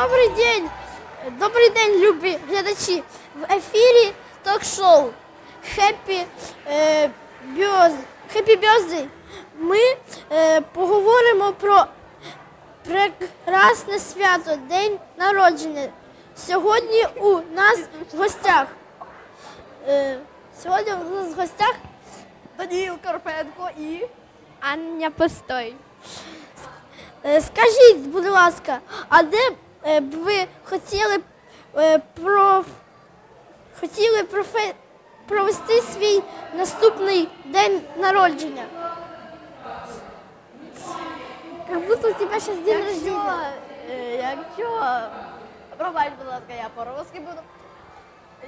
Добрий день! Добрий день, любі глядачі! В ефірі ток-шоу Happy е, Birthday. Ми е, поговоримо про прекрасне свято, День народження. Сьогодні у нас в гостях. Е, сьогодні у нас в гостях Даніл Карпенко і Аня Постой. Е, Скажіть, будь ласка, а де е, б ви хотіли е, про... хотіли профе... провести свій наступний день народження? Як будто у тебе зараз день якщо, рождения. е, якщо, пробач, будь ласка, я по-русски буду.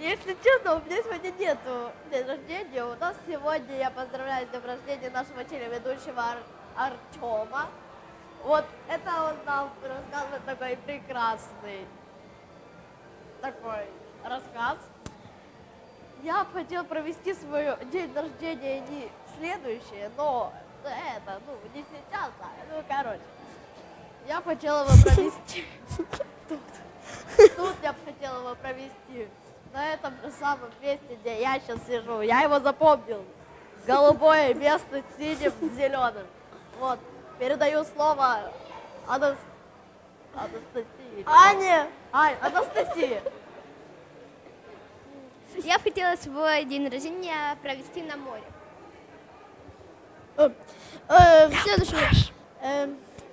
Если честно, у меня сегодня нету день рождения. У нас сегодня я поздравляю с днем рождения нашего телеведущего Ар- Артема. Вот это он нам рассказывает такой прекрасный такой рассказ. Я бы хотела провести свой день рождения не следующее, но это, ну, не сейчас, а, ну, короче. Я хотела его провести тут. Тут я бы хотела его провести. На этом же самом месте, где я сейчас сижу. Я его запомнил. Голубое место с синим, с зеленым. Вот. Передаю слово Анас... Анастасии. Аня, Ай, Анастасии. Я б хотіла свій день рождения провести на морі. е, е, следующее. Е,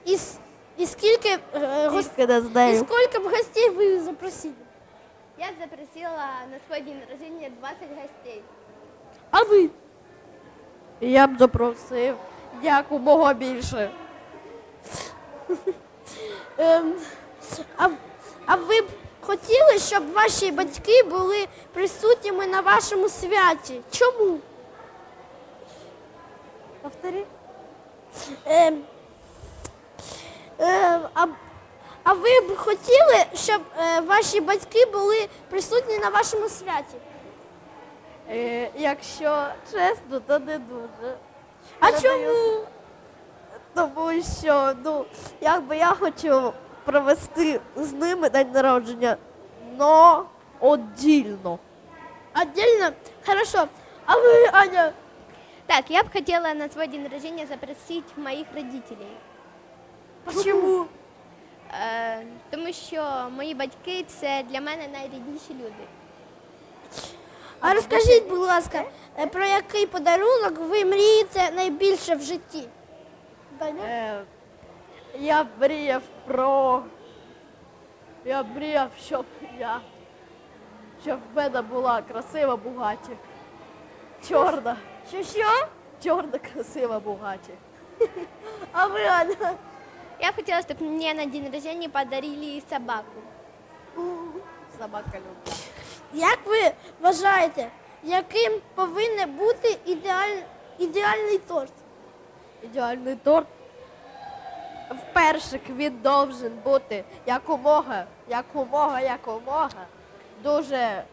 і, с- і скільки е, гос... Когда і знаю. скільки б гостей ви запросили? Я б запросила на свій день рождения 20 гостей. А ви? Я б запросив якомога більше. Ем, а, а ви б хотіли, щоб ваші батьки були присутніми на вашому святі? Чому? Повтори. Ем, ем, а, а ви б хотіли, щоб е, ваші батьки були присутні на вашому святі? Е, якщо чесно, то не дуже. А чому? Тому що, ну, якби я хочу провести з ними день народження, но отдільно. Отдельно? Хорошо. А ви, Аня? Так, я б хотіла на свій день рождения запросити моїх родителей. Чому? Е, тому що мої батьки це для мене найрідніші люди. А розкажіть, будь ласка, про який подарунок ви мрієте найбільше в житті? Даня? Е, я мріяв про. Я мріяв, щоб я. Щоб в мене була красива бугаті. Чорна. Що що? Чорна красива бугаті. А ви, Аня? Я б хотіла, щоб мені на день рождения подарили собаку. Собака любить. Як ви вважаєте, яким повинен бути ідеаль... ідеальний торт? Ідеальний торт. Вперше він должен бути якомога, якомога, якомога, дуже,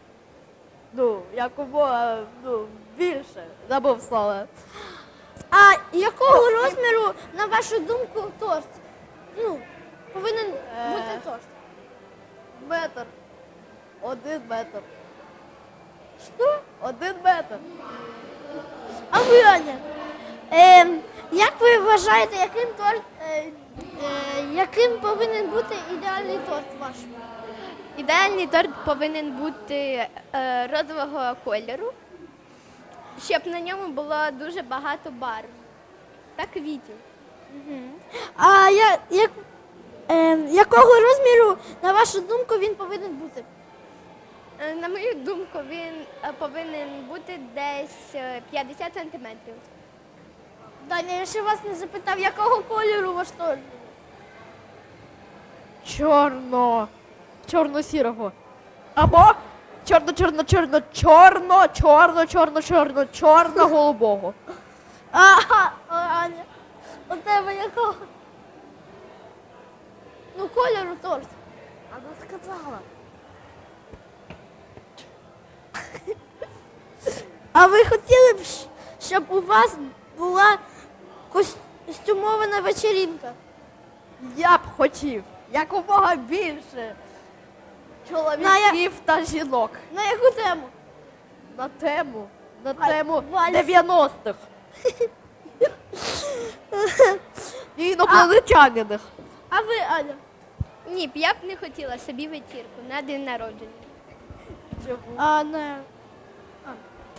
ну, якомога, ну, більше. Забув слово. А якого розміру, на вашу думку, торт? Ну, повинен Е. бути торт. Метр. Один метр. Що? Один метр. А ви, Аня? Е, як ви вважаєте, яким торт, е, е, яким повинен бути ідеальний торт ваш? Ідеальний торт повинен бути е, розового кольору, щоб на ньому було дуже багато барв та квітів. А я, як, е, якого розміру, на вашу думку, він повинен бути? Е, На мою думку, він е, повинен бути десь е, 50 сантиметрів. Даня, я ще вас не запитав, якого кольору ваш торт? Чорно. Чорно-сірого. Або чорно-чорно-чорно, чорно, чорно, чорно, чорно, чорно-голубого. Ага, Аня, у тебе якого? Ну, кольору торт. Вона сказала. А ви хотіли б, щоб у вас була костюмована вечеринка? Я б хотів. якомога більше На чоловіків та жінок. На яку тему? На тему, на Валь- тему вальс. 90-х. І інопланетяниних. А ви, Аня? Ні, б я б не хотіла собі вечірку на день народження. А, не.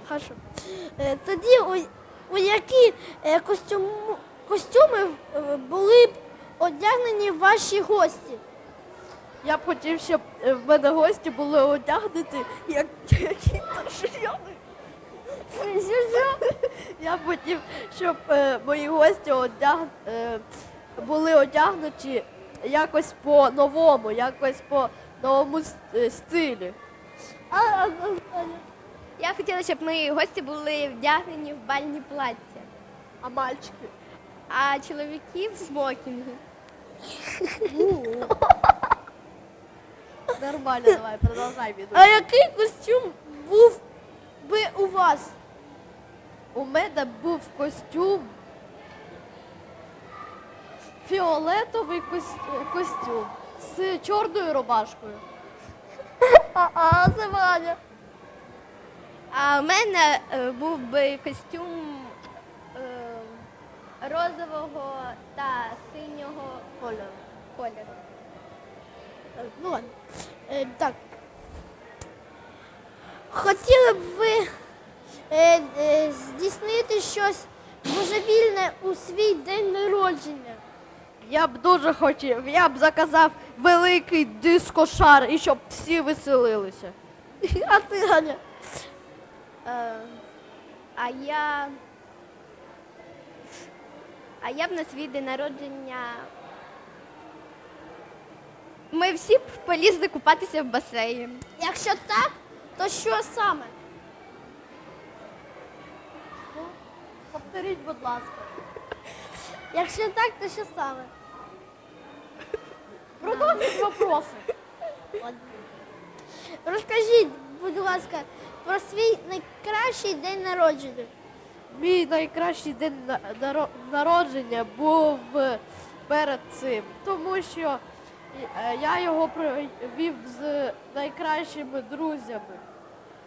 Хорошо. Е, тоді у, у які е, костюми е, були б одягнені ваші гості? Я б хотів, щоб в мене гості були одягнуті, як які-то. Я б хотів, щоб мої гості одяг... були одягнуті якось по-новому, якось по новому стилі. Я хотіла, щоб мої гості були вдягнені в бальні плаття, А мальчики? а чоловіки в смокінги. Нормально, давай, продовжай відео. а який костюм був би у вас? У мене був костюм. Фіолетовий кос- костюм з чорною рубашкою. А, а це Ваня. А в мене е, був би костюм е, розового та синього кольору. кольору. Е, Ну ладно. Е, так. Хотіли б ви е, е, здійснити щось божевільне у свій день народження? Я б дуже хотів, я б заказав великий дискошар і щоб всі веселилися. А ти, Ганя? Е, а я. А я б на свій день народження. Ми всі б полізли купатися в басейн. Якщо так, то що саме? Повторіть, будь ласка. Якщо так, то що саме? Продовжіть вопроси. Розкажіть, будь ласка, про свій найкращий день народження. Мій найкращий день народження був е, перед цим, тому що е, я його провів з найкращими друзями,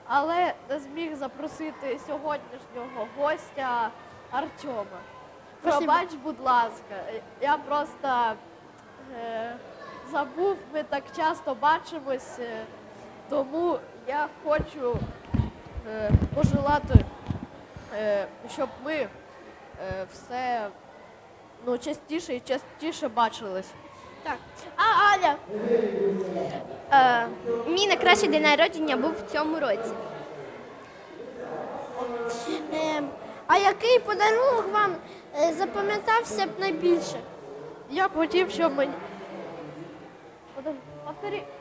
але не зміг запросити сьогоднішнього гостя Артема. Пробач, будь ласка, я просто е, забув, ми так часто бачимось, е, тому я хочу е, пожелати е, щоб ми е, все ну, частіше і частіше бачились. Так. А Аня? Е, мій найкращий день народження був в цьому році. А який подарунок вам е, запам'ятався б найбільше? Я б хотів, щоб мені.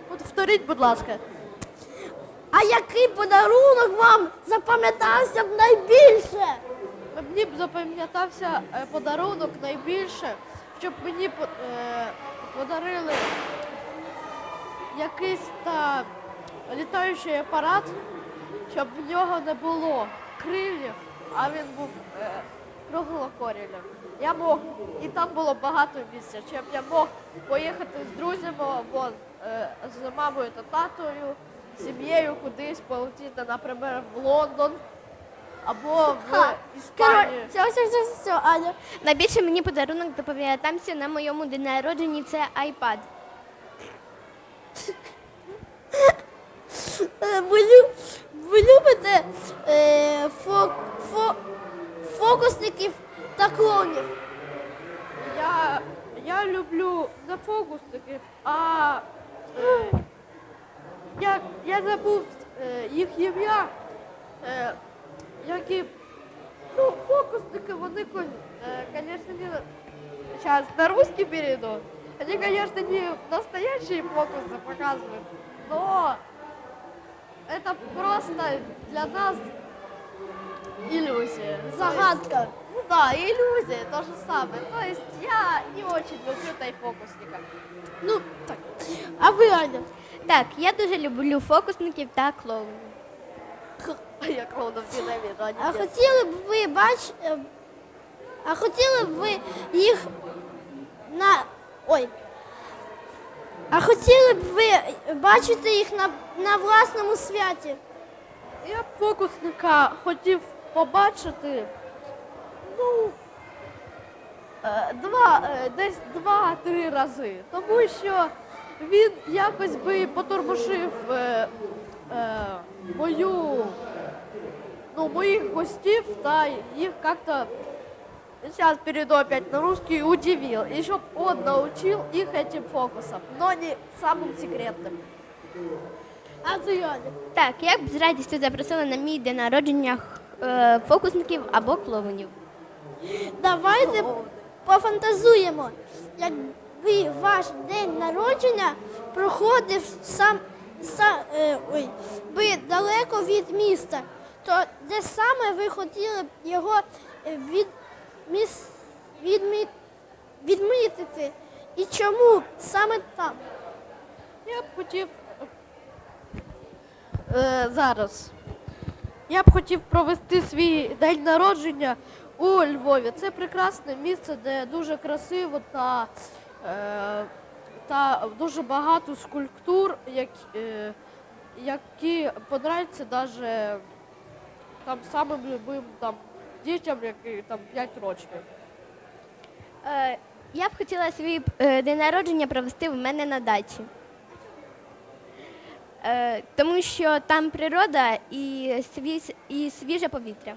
Повторіть, будь ласка. А який подарунок вам запам'ятався б найбільше? Мені б запам'ятався е, подарунок найбільше, щоб мені е, подарили якийсь та літаючий апарат, щоб в нього не було крилів, а він був е, круглокорілем. Я мог, і там було багато місця, щоб я мог поїхати з друзями або з мамою та татою, сім'єю кудись полетіти, наприклад, в Лондон або в Іспанію. Все, все, все, все, Аня. Найбільше мені подарунок запам'ятався на моєму день народження це iPad. Е, Ви, лю- ви любите е, фо, фо, фокусників та клоунів? Я, я люблю не фокусників, а е, я, я забув е, їх ім'я, е, які ну, фокусники, вони, звісно, не сейчас на русский перейду. Они, конечно, не настоящие фокусы показывают, но это просто для нас иллюзия. Загадка. Ну да, иллюзия, то же самое. То есть я не очень люблю тайфокусника. Ну, так. А ви, Аня? Так, я дуже люблю фокусників та клоунів. Я клоунов ненавижу, А нет. хотіли б ви бач, е, а хотіли б ви їх на ой. А хотіли б ви бачити їх на, на власному святі? Я б фокусника хотів побачити. Ну, е, два, е, десь два-три рази. Тому що він якось би потормошив е, е, мою, ну, моїх гостів та їх як-то Сейчас перейду опять на русский, удивил. И чтоб он научил их этим фокусам, но не самым секретным. Так, я б з радістю запросила на мій день народження е, фокусників або клоунів. Давайте пофантазуємо, якби ваш день народження проходив сам, са- е, ой, би далеко від міста, то де саме ви хотіли б його е, від, міс, відмі, відмітити? І чому саме там? Я б хотів е, зараз. Я б хотів провести свій день народження у Львові. Це прекрасне місце, де дуже красиво та, е, та дуже багато скульптур, які, е, які понравляться навіть там самим любим там, дітям, які там 5 років. Е, я б хотіла свій е, день народження провести в мене на дачі. Е, тому що там природа і, свіж, і свіже повітря.